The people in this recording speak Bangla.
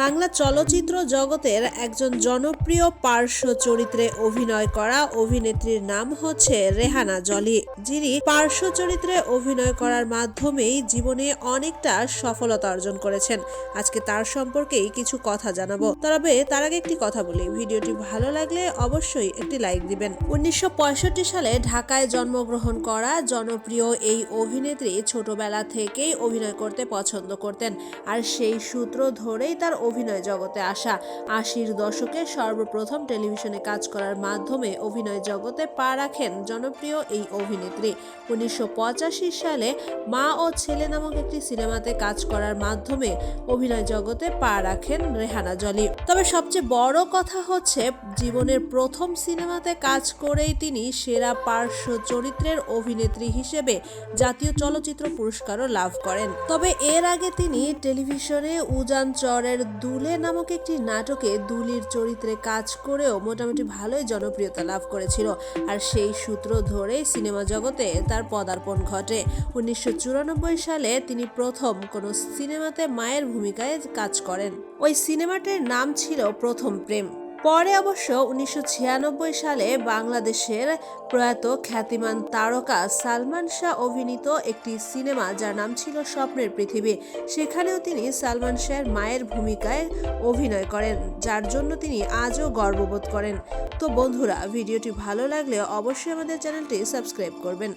বাংলা চলচ্চিত্র জগতের একজন জনপ্রিয় পার্শ্ব চরিত্রে অভিনয় করা অভিনেত্রীর নাম হচ্ছে রেহানা জলি, যিনি পার্শ্ব চরিত্রে অভিনয় করার মাধ্যমেই জীবনে অনেকটা সফলতা অর্জন করেছেন। আজকে তার সম্পর্কেই কিছু কথা জানাব। তবে তার আগে একটি কথা বলি। ভিডিওটি ভালো লাগলে অবশ্যই একটি লাইক দিবেন। উনিশশো পঁয়ষট্টি সালে ঢাকায় জন্মগ্রহণ করা জনপ্রিয় এই অভিনেত্রী ছোটবেলা থেকেই অভিনয় করতে পছন্দ করতেন। আর সেই সূত্র ধরেই তার অভিনয় জগতে আসা আশির দশকে সর্বপ্রথম টেলিভিশনে কাজ করার মাধ্যমে অভিনয় জগতে পা রাখেন জনপ্রিয় এই অভিনেত্রী। উনিশশো পঁচাশি সালে মা ও ছেলে নামক একটি সিনেমাতে কাজ করার মাধ্যমে অভিনয় জগতে পা রাখেন রেহানা জলি। তবে সবচেয়ে বড় কথা হচ্ছে, জীবনের প্রথম সিনেমাতে কাজ করেই তিনি সেরা পার্শ্ব চরিত্রের অভিনেত্রী হিসেবে জাতীয় চলচ্চিত্র পুরস্কারও লাভ করেন। তবে এর আগে তিনি টেলিভিশনে উজান চরের দুলে নামক একটি নাটকে দুলির চরিত্রে কাজ করেও মোটামুটি ভালোই জনপ্রিয়তা লাভ করেছিল। আর সেই সূত্র ধরেই সিনেমা জগতে তার পদার্পণ ঘটে। উনিশশো চুরানব্বই সালে তিনি প্রথম কোনো সিনেমাতে মায়ের ভূমিকায় কাজ করেন। ওই সিনেমাটির নাম ছিল প্রথম প্রেম। পরে অবশ্য উনিশশো ছিয়ানব্বই সালে বাংলাদেশের প্রয়াত খ্যাতিমান তারকা সালমান শাহ অভিনীত একটি সিনেমা যার নাম ছিল স্বপ্নের পৃথিবী, সেখানেও তিনি সালমান শাহের মায়ের ভূমিকায় অভিনয় করেন, যার জন্য তিনি আজও গর্ববোধ করেন। তো বন্ধুরা, ভিডিওটি ভালো লাগলে অবশ্যই আমাদের চ্যানেলটি সাবস্ক্রাইব করবেন।